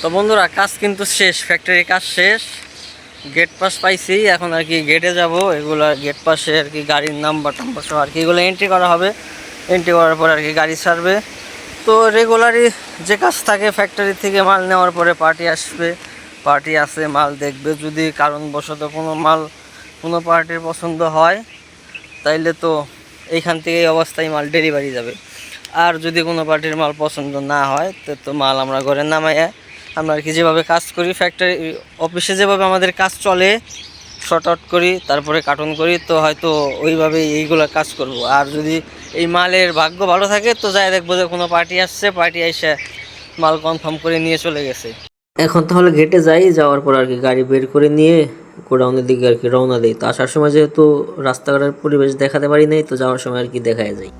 তো বন্ধুরা, কাজ কিন্তু শেষ ফ্যাক্টরির কাজ শেষ। গেট পাস পাইছি, এখন আর কি গেটে যাব। এগুলো গেট পাশে আর কি গাড়ির নাম্বার টাম্বার সব আর কি এগুলো এন্ট্রি করা হবে। এন্ট্রি করার পর আর কি গাড়ি ছাড়বে। তো রেগুলারই যে কাজ থাকে ফ্যাক্টরি থেকে মাল নেওয়ার পরে পার্টি আসবে। পার্টি আসে মাল দেখবে। যদি কারণবশত কোনো মাল, কোনো পার্টির পছন্দ হয়, তাইলে তো এইখান থেকে এই অবস্থায় মাল ডেলিভারি যাবে। আর যদি কোনো পার্টির মাল পছন্দ না হয়, তো তো মাল আমরা ঘরে নামাইয়া আমরা আর কি যেভাবে কাজ করি ফ্যাক্টরি অফিসে যেভাবে আমাদের কাজ চলে শর্ট আউট করি, তারপরে কার্টুন করি, তো হয়তো ওইভাবেই এইগুলো কাজ করব। আর যদি এই মালের ভাগ্য ভালো থাকে, তো যাই দেখব যে কোনো পার্টি আসছে পার্টি এসে মাল কনফার্ম করে নিয়ে চলে গেছে। এখন তাহলে গেটে যাই, যাওয়ার পর আর কি গাড়ি বের করে নিয়ে গোডাউনের দিকে আর কি রওনা দিই। তো আসার সময় যেহেতু রাস্তাঘাটের পরিবেশ দেখাতে পারি নাই, তো যাওয়ার সময় আর কি দেখায় যায়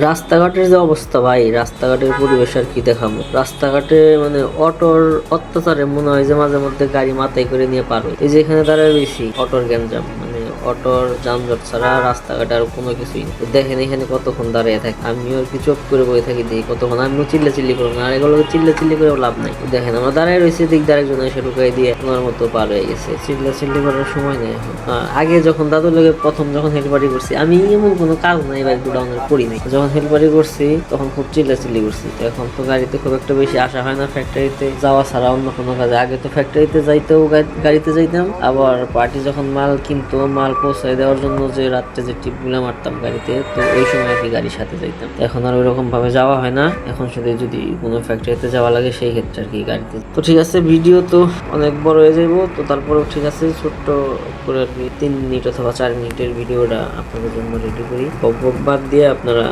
রাস্তাঘাটের যে অবস্থা ভাই, রাস্তাঘাটের পরিবেশ আর কি দেখাবো রাস্তাঘাটে মানে অটোর অত্যাচারে মনে হয় যে মাঝে মধ্যে গাড়ি মাথায় করে নিয়ে পার। এই যে এখানে দাঁড়ায় বেশি অটোর গ্যাঞ্জাম অটোর যানজট ছাড়া রাস্তাঘাটে আর কোনো কিছুই নেই। দেখেন এখানে কতক্ষণ দাঁড়িয়ে থাকে। আমিও আর কি চোখ করে বয়ে থাকি দিই কতক্ষণ। আমিও চিল্লা চিল্লি করব না। আর এগুলো চিল্লা চিল্লি করে লাভ নাই। দেখেন আমরা দাঁড়ায় রয়েছে দিক আরেকজন এসে ঢুকাই দিয়ে তোমার মতো পার হয়ে গেছে। চিল্লা চিল্লি করার সময় নেই এখন। আগে যখন দাদুর লোকে প্রথম যখন হেলপারি করছি আমি এমন কোনো কাজ নাই বা গোডাউনের করি নাই। যখন হেলপারি করছি তখন খুব চিল্লা চিল্লি করছি এখন তো গাড়িতে খুব একটা বেশি আসা হয় না ফ্যাক্টরিতে যাওয়া ছাড়া অন্য কোনো কাজে। আগে তো ফ্যাক্টরিতে যাইতেও গাড়িতে যাইতাম। আবার পার্টি যখন মাল কিনতো মাল পৌঁছায় দেওয়ার জন্য যে রাত্রে যে টিপগুলো মারতাম গাড়িতে, তো ওই সময় আর কি গাড়ির সাথে যাইতাম। এখন আর ওইরকম ভাবে যাওয়া হয় না। এখন শুধু যদি কোনো ফ্যাক্টরিতে যাওয়া লাগে, সেই ক্ষেত্রে আর কি গাড়িতে। তো ঠিক আছে ভিডিও তো অনেক বড় হয়ে যাব তো তারপরেও ঠিক আছে, ছোট্ট করে আর কি তিন মিনিট অথবা চার মিনিটের ভিডিওটা আপনাদের জন্য রেডি করি। বক বাদ দিয়ে আপনারা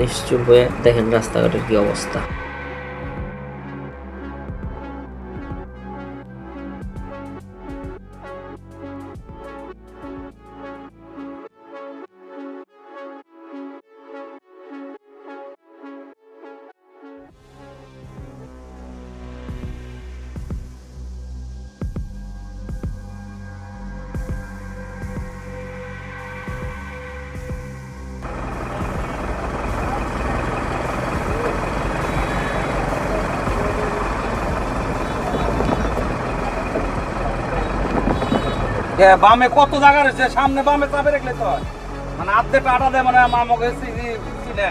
নিশ্চুপ হয়ে দেখেন রাস্তাঘাটের কি অবস্থা। বামে কত জায়গা রয়েছে সামনে বামে চাপে রাখলে তো হয়। মানে আর্ধেক আটা দেয় মানে আমাকে চিনে